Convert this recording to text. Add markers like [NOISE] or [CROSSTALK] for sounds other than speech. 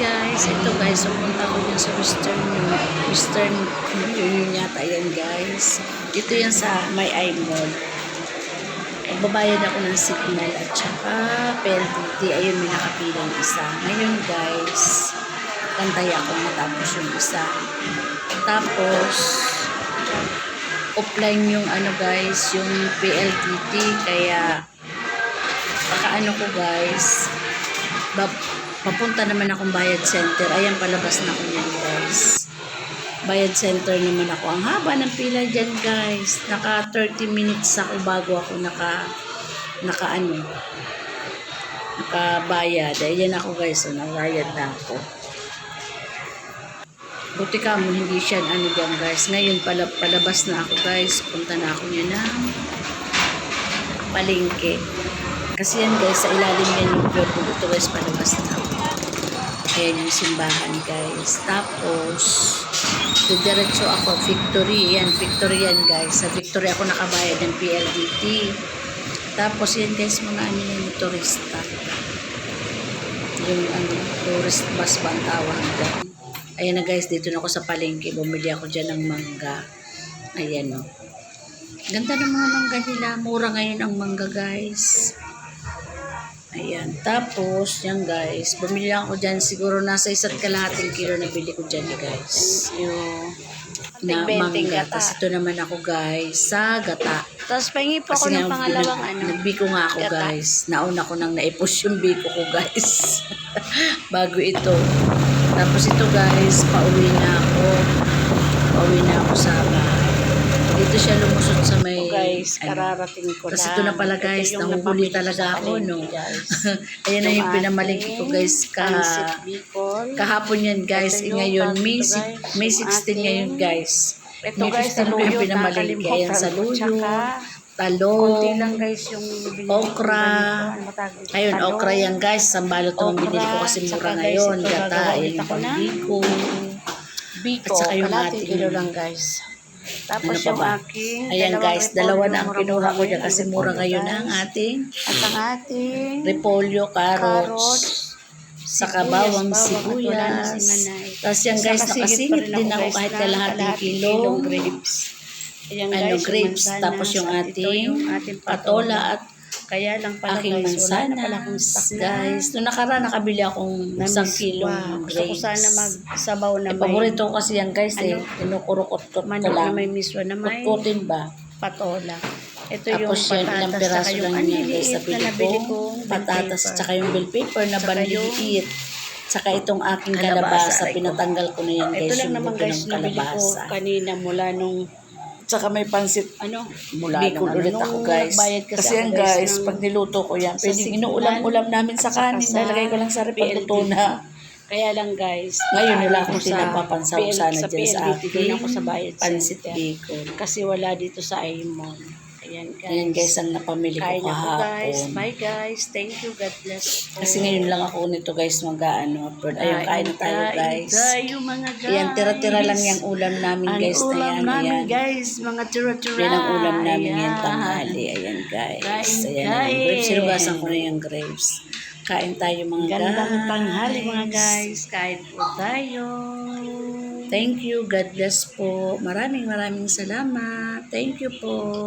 guys, ito guys, pumunta ko dyan sa Western Western Union yata yan guys. Dito yan sa may eye mall. Magbabayad ako ng signal at saka PLDT. Ayun, may nakapilang isa. Ngayon guys, kantay ako matapos yung isa. Tapos, offline yung ano guys, yung PLDT. Kaya, baka ano ko guys, papunta naman akong bayad center. Ayan, palabas na ko yan, guys. Bayad center naman ako. Ang haba ng pila dyan, guys. Naka 30 minutes ako bago ako naka, naka ano, nakabayad. Ayan ako, guys. So, nabayad na ako. Buti ka mo, hindi siya ano dyan, guys. Ngayon, pala, palabas na ako, guys. Punta na ako niya ng palengke. Kasi yan guys, sa ilalim yan yung vlog ko. Ito guys, palabas na ako. Ayan yung simbahan guys. Tapos, diretso ako, Victory. Yan, Victory yan guys. Sa Victory ako nakabayad ng PLDT. Tapos yan guys, mga ano yan, turista. Yung ano, tourist bus ba ang tawag dyan. Ayan na guys, dito na ako sa palengke. Bumili ako dyan ng mangga. Ayan o. Ganda ng mga mangga nila. Mura ngayon ang mangga guys. Ayan. Tapos, yan guys. Bumili ako dyan. Siguro nasa isa't kalahating kilo na bili ko dyan guys. Yung na mangga. gata. Tapos ito naman ako guys sa gata. Tapos pahingi po ako Kasi ng nga, pangalawang ano. Nagbiko nga ako Gata. guys. Nauna ko nang naipos yung biko ko guys. [LAUGHS] Bago ito. Tapos ito guys, pauwi na ako. Pauwi na ako sa bahay. Dito siya lumusot sa may... Guys, ano. kararating ko Tapos lang. ito na pala guys, napamili talaga ako no. [LAUGHS] Ayan na yung pinamalingki ko guys. Ka, kahapon yan guys. Yung ngayon, May, May yung 16 ating- ngayon guys. Ito May guys, 15 sa ko yung luyo. pinamalingki. Ayan sa luyo. Talong. lang guys yung. Okra. Ano? Ayun, okra yan guys. Sambalot naman binili ko kasi mura ngayon. Gata, ayun yung pambiko. Biko. At saka yung ating- kilo lang guys. Tapos Ano yung aking Ayan guys, dalawa na ang kinuha ko dyan kasi mura ngayon na ang ating At ang ating repolyo, carrots, carrots, saka bawang sibuyas. Tapos yan guys, nakasingit din ako, kahit na kalahating kalahating kilo. kilong grapes. Ayan Ano, guys, yung grapes. Tapos yung ating yung ating patola at Kaya lang pala aking guys, wala na pala akong mansanas. stock na. Guys, noong nakaraan nakabili akong na isang kilong wow, Gusto ko grapes. sana magsabaw na Eh, may paborito ko kasi yan guys eh. Ano? Kinukurukot-kot ko manok na lang. may miswa na may Kutkutin ba? patola. Ito Tapos yung yan, patatas, ilang tsaka piraso yung lang ang yan guys sa liliit na bili nabili ko. bell Patatas, tsaka yung bell pepper na Tsaka yung banliit. Tsaka itong aking kalabasa, kalabasa, ko. pinatanggal ko na yan Ito guys, lang yung naman buto guys, ng nabili ko kalabasa. kanina mula nung Tsaka may pansit ano, mula Bicol ulit ano, ako guys. kasi, Kasi yan ako, guys, ng- pag niluto ko yan, pwedeng inuulam-ulam namin sa kanin, sa nalagay ko lang sa rep PLDT. pagluto na. Kaya lang guys. Ngayon wala akong ko sa tinapapansaw PL sana sa dyan sa PLDT, doon ako sa bayad pansit bacon. Kasi wala dito sa Aimon. Ayan guys. Ayan guys, ang napamili ko Kain ako guys. Bye guys. Thank you. God bless. po. Kasi ngayon lang ako nito guys mag-ano. Ayun, kain na tayo guys. Tayo mga guys. Ayan, tira-tira lang yung ulam namin Ang guys ulam yan. namin Ayan. guys. Mga tira-tira. Yan ang ulam namin Ayan. yan tanghali. Ayan guys. Kain, Ayan na yung kain. grapes. Sinugasan ko na yung grapes. Kain tayo mga guys. Gandang tanghali mga guys. Kain po tayo. Thank you. God bless po. Maraming maraming salamat. Thank you po.